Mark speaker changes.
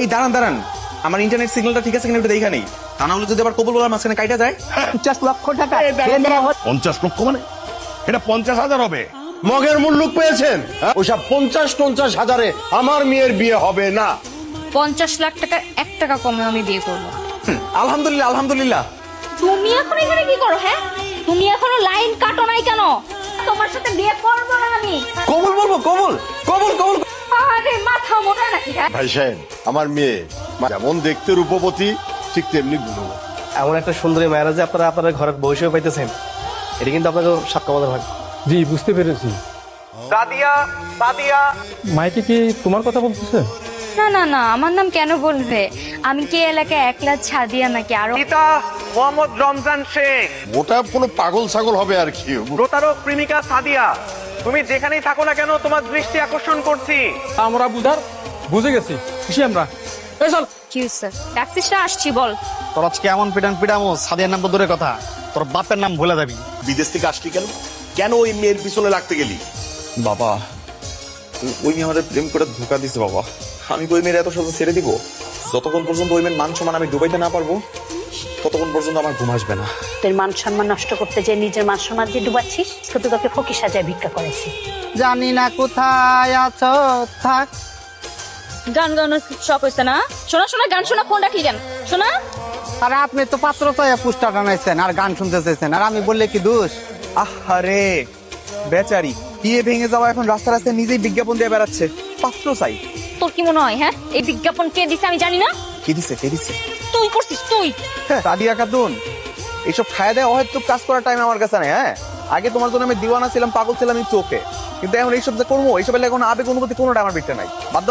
Speaker 1: এই দাঁড়ান দাঁড়ান। আমার ইন্টারনেট সিগন্যালটা ঠিক আছে কিনা একটু দেখা নেই। তা না হলে যদি আবার কবুল বলার মাঝখানে কাইটা যায়।
Speaker 2: পঞ্চাশ লক্ষ টাকা।
Speaker 3: পঞ্চাশ লক্ষ মানে? এটা পঞ্চাশ হাজার হবে।
Speaker 4: মগের মুল্লুক পেয়েছেন? ওইসব পঞ্চাশ পঞ্চাশ হাজারে আমার মেয়ের বিয়ে হবে না।
Speaker 5: পঞ্চাশ লাখ টাকার এক টাকা কমে আমি বিয়ে করব।
Speaker 1: আলহামদুলিল্লাহ আলহামদুলিল্লাহ।
Speaker 5: তুমি এখন এখানে কি করো হ্যাঁ? তুমি এখনও লাইন কাটো নাই কেন? তোমার সাথে বিয়ে করব না আমি।
Speaker 1: কবুল বলব কবুল কবুল কবুল।
Speaker 5: আরে মাথা মোটা নাকি হ্যাঁ?
Speaker 4: ভাই সাহেব আমার মেয়ে যেমন দেখতে রূপবতী ঠিক তেমনি গুণবতী
Speaker 6: এমন একটা সুন্দরী মেয়েরা যে আপনারা আপনার ঘরের বসেও পাইতেছেন এটা কিন্তু আপনাকে সাত কমাতে
Speaker 7: জি বুঝতে পেরেছি।
Speaker 1: সাদিয়া সাদিয়া
Speaker 7: মাইকে কি তোমার কথা বলতেছে?
Speaker 5: না না না আমার নাম কেন বলবে? আমি কি এলাকায় একলা ছাদিয়া নাকি আরও?
Speaker 8: পিতা মোহাম্মদ রমজান শেখ।
Speaker 4: ওটা কোনো পাগল ছাগল হবে আর কি।
Speaker 8: প্রতারক প্রেমিকা সাদিয়া তুমি যেখানেই থাকো না কেন তোমার দৃষ্টি আকর্ষণ করছি।
Speaker 7: আমরা বুঝার বুঝে গেছি। খুশি আমরা। এই চল।
Speaker 5: কি স্যার। ট্যাক্সিটা আসছি বল।
Speaker 6: তোর আজকে এমন পিটান পিটামো সাদিয়ার নাম তো দূরের কথা। তোর বাপের নাম ভুলে যাবি।
Speaker 4: বিদেশ থেকে আসলি কেন? কেন ওই মেয়ের পিছনে লাগতে গেলি?
Speaker 1: বাবা ওই মেয়ে আমাদের প্রেম করে ধোকা দিছে বাবা। আমি ওই মেয়ের এত সহজে ছেড়ে দিব? যতক্ষণ পর্যন্ত ওই মেয়ের মান সম্মান আমি ডুবাইতে না পারব ততক্ষণ পর্যন্ত আমার ঘুম আসবে না।
Speaker 2: তোর মান সম্মান নষ্ট করতে যে নিজের মান সম্মান যে ডুবাচ্ছিস শুধু তোকে ফকি সাজায় ভিক্ষা করেছি।
Speaker 6: জানি না কোথায় আছো থাক।
Speaker 5: গান গানোর শখ হয়েছে না? শোনা শোনা গান শোনা ফোন রাখি কেন শোনা।
Speaker 6: আরে আপনি তো পাত্র তো পুস্টার টানাইছেন আর গান শুনতে চাইছেন আর আমি বললে কি দোষ?
Speaker 1: আহারে বেচারি বিয়ে ভেঙে যাওয়া এখন রাস্তা রাস্তায় নিজেই বিজ্ঞাপন দিয়ে বেড়াচ্ছে। পাত্র চাই।
Speaker 5: তোর কি মনে হয় হ্যাঁ? এই বিজ্ঞাপন কে দিছে আমি জানি না।
Speaker 1: কে দিছে কে দিছে?
Speaker 5: তুই করছিস তুই।
Speaker 1: হ্যাঁ, সাদিয়া খাতুন এইসব খায় দেয় অহেতুক কাজ করার টাইম আমার কাছে নেই হ্যাঁ? আগে তোমার জন্য আমি দিওয়ানা ছিলাম পাগল ছিলাম এই চোখে। কিন্তু এখন এইসব যে করব এইসব এখন আবেগ অনুভূতি কোনোটা আমার ভিতরে নাই। বাদ